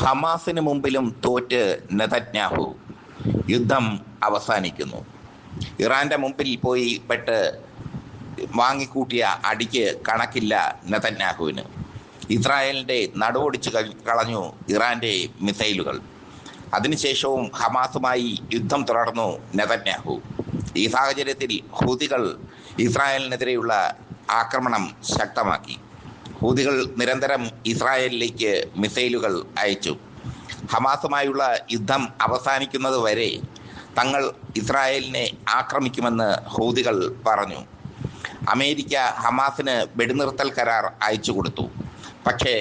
ഹമാസിന് മുമ്പിലും തോറ്റ് നെതന്യാഹു യുദ്ധം അവസാനിക്കുന്നു. ഇറാന്റെ മുമ്പിൽ പോയി പെട്ട് വാങ്ങിക്കൂട്ടിയ അടിക്ക് കണക്കില്ല നെതന്യാഹുവിന്. ഇസ്രായേലിന്റെ നടുവൊടിച്ച് കളഞ്ഞു ഇറാന്റെ മിസൈലുകൾ. അതിനുശേഷവും ഹമാസുമായി യുദ്ധം തുടർന്നു നെതന്യാഹു. ഈ സാഹചര്യത്തിൽ ഹൂതികൾ ഇസ്രായേലിനെതിരെയുള്ള ആക്രമണം ശക്തമാക്കി. ഹൂതികൾ നിരന്തരം ഇസ്രായേലിലേക്ക് മിസൈലുകൾ അയച്ചു. ഹമാസുമായുള്ള യുദ്ധം അവസാനിക്കുന്നത് വരെ തങ്ങൾ ഇസ്രായേലിനെ ആക്രമിക്കുമെന്ന് ഹൂതികൾ പറഞ്ഞു. അമേരിക്ക ഹമാസിന് വെടിനിർത്തൽ കരാർ അയച്ചു കൊടുത്തു. പക്ഷേ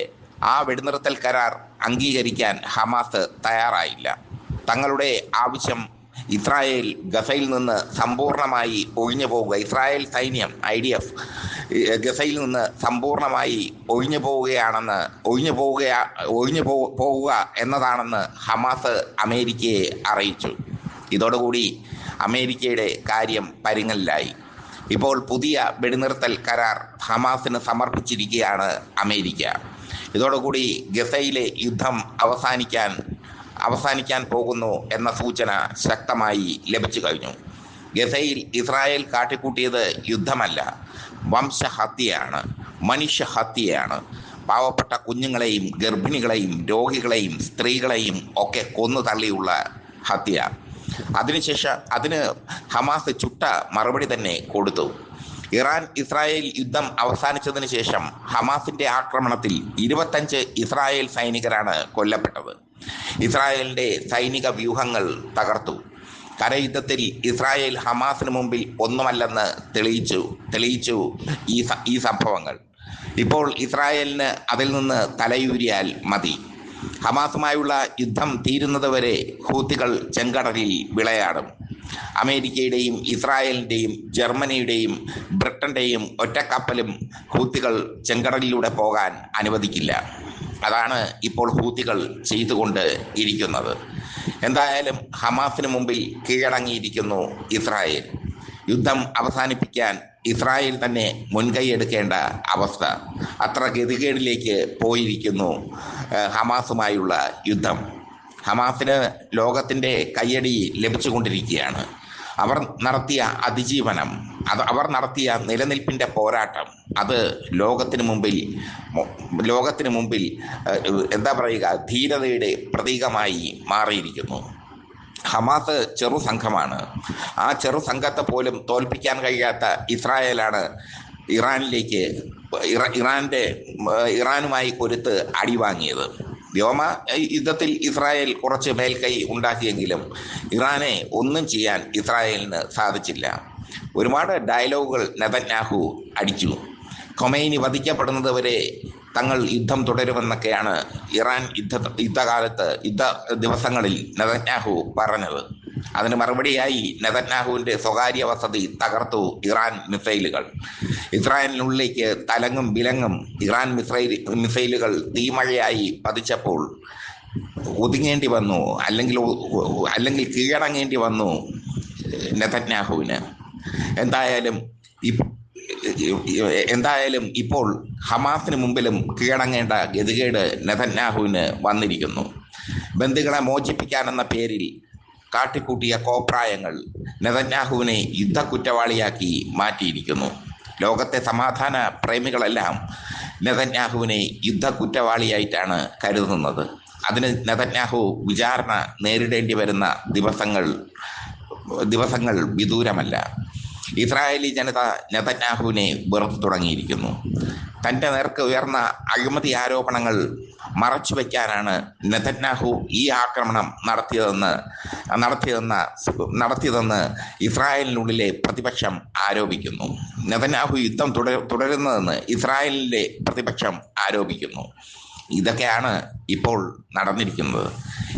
ആ വെടിനിർത്തൽ കരാർ അംഗീകരിക്കാൻ ഹമാസ് തയ്യാറായില്ല. തങ്ങളുടെ ആവശ്യം ഇസ്രായേൽ ഗസയിൽ നിന്ന് സമ്പൂർണമായി ഒഴിഞ്ഞു പോവുക ഇസ്രായേൽ സൈന്യം ഐ ഡി എഫ് ഗസയിൽ നിന്ന് സമ്പൂർണമായി ഒഴിഞ്ഞു പോവുകയാണെന്ന് ഒഴിഞ്ഞു പോവുക ഒഴിഞ്ഞു പോവുക എന്നതാണെന്ന് ഹമാസ് അമേരിക്കയെ അറിയിച്ചു. ഇതോടുകൂടി അമേരിക്കയുടെ കാര്യം പരിങ്ങലിലായി ഇപ്പോൾ പുതിയ വെടിനിർത്തൽ കരാർ ഹമാസിന് സമർപ്പിച്ചിരിക്കുകയാണ് അമേരിക്ക. ഇതോടുകൂടി ഗസയിലെ യുദ്ധം അവസാനിക്കാൻ അവസാനിക്കാൻ പോകുന്നു എന്ന സൂചന ശക്തമായി ലഭിച്ചു കഴിഞ്ഞു. ഗസയിൽ ഇസ്രായേൽ കാട്ടിക്കൂട്ടിയത് യുദ്ധമല്ല. വംശഹത്യയാണ് മനുഷ്യഹത്യയാണ്. പാവപ്പെട്ട കുഞ്ഞുങ്ങളെയും ഗർഭിണികളെയും രോഗികളെയും സ്ത്രീകളെയും ഒക്കെ കൊന്നു തള്ളിയുള്ള ഹത്യ. അതിനുശേഷം അതിന് ഹമാസ് ചുട്ട മറുപടി തന്നെ കൊടുത്തു. ഇറാൻ ഇസ്രായേൽ യുദ്ധം അവസാനിച്ചതിന് ശേഷം ഹമാസിന്റെ ആക്രമണത്തിൽ ഇരുപത്തഞ്ച് ഇസ്രായേൽ സൈനികരാണ് കൊല്ലപ്പെട്ടത്. ഇസ്രായേലിന്റെ സൈനിക വ്യൂഹങ്ങൾ തകർത്തു. കരയുദ്ധത്തിൽ ഇസ്രായേൽ ഹമാസിന് മുമ്പിൽ ഒന്നുമല്ലെന്ന് തെളിയിച്ചു തെളിയിച്ചു ഈ ഈ സംഭവങ്ങൾ. ഇപ്പോൾ ഇസ്രായേലിന് അതിൽ നിന്ന് തലയൂരിയാൽ മതി. ഹമാസുമായുള്ള യുദ്ധം തീരുന്നതുവരെ ഹൂത്തികൾ ചെങ്കടലിൽ വിളയാടും. അമേരിക്കയുടെയും ഇസ്രായേലിന്റെയും ജർമ്മനിയുടെയും ബ്രിട്ടന്റെയും ഒറ്റക്കപ്പലും ഹൂത്തികൾ ചെങ്കടലിലൂടെ പോകാൻ അനുവദിക്കില്ല. അതാണ് ഇപ്പോൾ ഹൂത്തികൾ ചെയ്തുകൊണ്ട് ഇരിക്കുന്നത്. എന്തായാലും ഹമാസിന് മുമ്പിൽ കീഴടങ്ങിയിരിക്കുന്നു ഇസ്രായേൽ. യുദ്ധം അവസാനിപ്പിക്കാൻ ഇസ്രായേൽ തന്നെ മുൻകൈയെടുക്കേണ്ട അവസ്ഥ. അത്ര ഗതികേടിലേക്ക് പോയിരിക്കുന്നു ഹമാസുമായുള്ള യുദ്ധം. ഹമാസിന് ലോകത്തിന്റെ കയ്യടി ലഭിച്ചുകൊണ്ടിരിക്കുകയാണ്. അവർ നടത്തിയ അതിജീവനം അത് അവർ നടത്തിയ നിലനിൽപ്പിന്റെ പോരാട്ടം അത് ലോകത്തിന് മുമ്പിൽ ലോകത്തിന് മുമ്പിൽ എന്താ പറയുക ധീരതയുടെ പ്രതീകമായി മാറിയിരിക്കുന്നു. ഹമാസ് ചെറു സംഘമാണ്. ആ ചെറു സംഘത്തെ പോലും തോൽപ്പിക്കാൻ കഴിയാത്ത ഇസ്രായേലാണ് ഇറാനിലേക്ക് ഇറാ ഇറാന്റെ ഇറാനുമായി കൊരുത്ത് അടി വാങ്ങിയത് വ്യോമ യുദ്ധത്തിൽ ഇസ്രായേൽ കുറച്ച് മേൽക്കൈ ഉണ്ടാക്കിയെങ്കിലും ഇറാനെ ഒന്നും ചെയ്യാൻ ഇസ്രായേലിന് സാധിച്ചില്ല. ഒരുപാട് ഡയലോഗുകൾ നെതന്യാഹു അടിച്ചു. കൊമൈനി വധിക്കപ്പെടുന്നത് വരെ തങ്ങൾ യുദ്ധം തുടരുമെന്നൊക്കെയാണ് ഇറാൻ യുദ്ധ യുദ്ധകാലത്ത് യുദ്ധ ദിവസങ്ങളിൽ നെതന്യാഹു പറഞ്ഞത്. അതിന് മറുപടിയായി നെതന്യാഹുവിന്റെ സ്വകാര്യ വസതി തകർത്തു ഇറാൻ മിസൈലുകൾ. ഇസ്രായേലിനുള്ളിലേക്ക് തലങ്ങും വിലങ്ങും ഇറാൻ മിസൈൽ മിസൈലുകൾ തീമഴയായി പതിച്ചപ്പോൾ ഒതുങ്ങേണ്ടി വന്നു. അല്ലെങ്കിൽ അല്ലെങ്കിൽ കീഴടങ്ങേണ്ടി വന്നു നെതന്യാഹുവിന്. എന്തായാലും എന്തായാലും ഇപ്പോൾ ഹമാസിന് മുമ്പിലും കീഴടങ്ങേണ്ട ഗതികേട് നെതന്യാഹുവിന് വന്നിരിക്കുന്നു. ബന്ധുക്കളെ മോചിപ്പിക്കാനെന്ന പേരിൽ കാട്ടിക്കൂട്ടിയ കോപ്രായങ്ങൾ നെതന്യാഹുവിനെ യുദ്ധ കുറ്റവാളിയാക്കി മാറ്റിയിരിക്കുന്നു. ലോകത്തെ സമാധാന പ്രേമികളെല്ലാം നെതന്യാഹുവിനെ യുദ്ധ കുറ്റവാളിയായിട്ടാണ് കരുതുന്നത്. അതിന് നെതന്യാഹു വിചാരണ നേരിടേണ്ടി വരുന്ന ദിവസങ്ങൾ ദിവസങ്ങൾ വിദൂരമല്ല. ഇസ്രായേലി ജനത നെതന്യാഹുവിനെ വെറുത്തു തുടങ്ങിയിരിക്കുന്നു. തന്റെ നേർക്ക് ഉയർന്ന അഴിമതി ആരോപണങ്ങൾ മറച്ചു വെക്കാനാണ് നെതന്യാഹു ഈ ആക്രമണം നടത്തിയതെന്ന് നടത്തിയതെന്ന നടത്തിയതെന്ന് ഇസ്രായേലിനുള്ളിലെ പ്രതിപക്ഷം ആരോപിക്കുന്നു. നെതന്യാഹു യുദ്ധം തുട തുടരുന്നതെന്ന് ഇസ്രായേലിലെ പ്രതിപക്ഷം ആരോപിക്കുന്നു. ഇതൊക്കെയാണ് ഇപ്പോൾ നടന്നിരിക്കുന്നത്.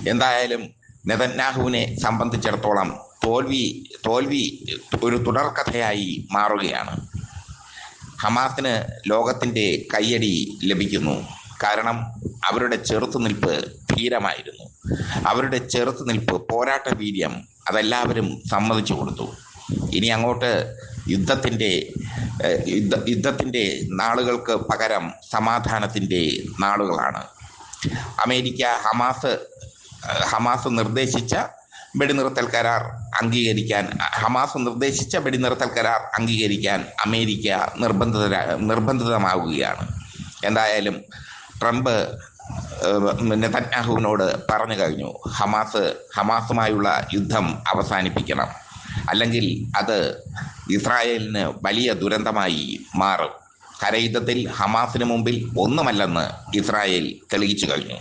എന്തായാലും നെതന്യാഹുവിനെ സംബന്ധിച്ചിടത്തോളം തോൽവി തോൽവി ഒരു തുടർക്കഥയായി മാറുകയാണ്. ഹമാസിന് ലോകത്തിന്റെ കയ്യടി ലഭിക്കുന്നു. കാരണം അവരുടെ ചെറുത്തുനിൽപ്പ് ധീരമായിരുന്നു. അവരുടെ ചെറുത്തുനിൽപ്പ് പോരാട്ട വീര്യം അതെല്ലാവരും സമ്മതിച്ചു കൊടുത്തു. ഇനി അങ്ങോട്ട് യുദ്ധത്തിന്റെ യുദ്ധ യുദ്ധത്തിന്റെ നാളുകൾക്ക് പകരം സമാധാനത്തിന്റെ നാളുകളാണ്. അമേരിക്ക ഹമാസ് ഹമാസ് നിർദ്ദേശിച്ച വെടിനിർത്തൽ കരാർ അംഗീകരിക്കാൻ ഹമാസ് നിർദ്ദേശിച്ച വെടിനിർത്തൽ കരാർ അംഗീകരിക്കാൻ അമേരിക്ക നിർബന്ധിത നിർബന്ധിതമാവുകയാണ്. എന്തായാലും ട്രംപ് നെതന്യാഹുവിനോട് പറഞ്ഞു കഴിഞ്ഞു ഹമാസ് ഹമാസുമായുള്ള യുദ്ധം അവസാനിപ്പിക്കണം. അല്ലെങ്കിൽ അത് ഇസ്രായേലിന് വലിയ ദുരന്തമായി മാറും. കരയുദ്ധത്തിൽ ഹമാസിന് മുമ്പിൽ ഒന്നുമല്ലെന്ന് ഇസ്രായേൽ തെളിയിച്ചു കഴിഞ്ഞു.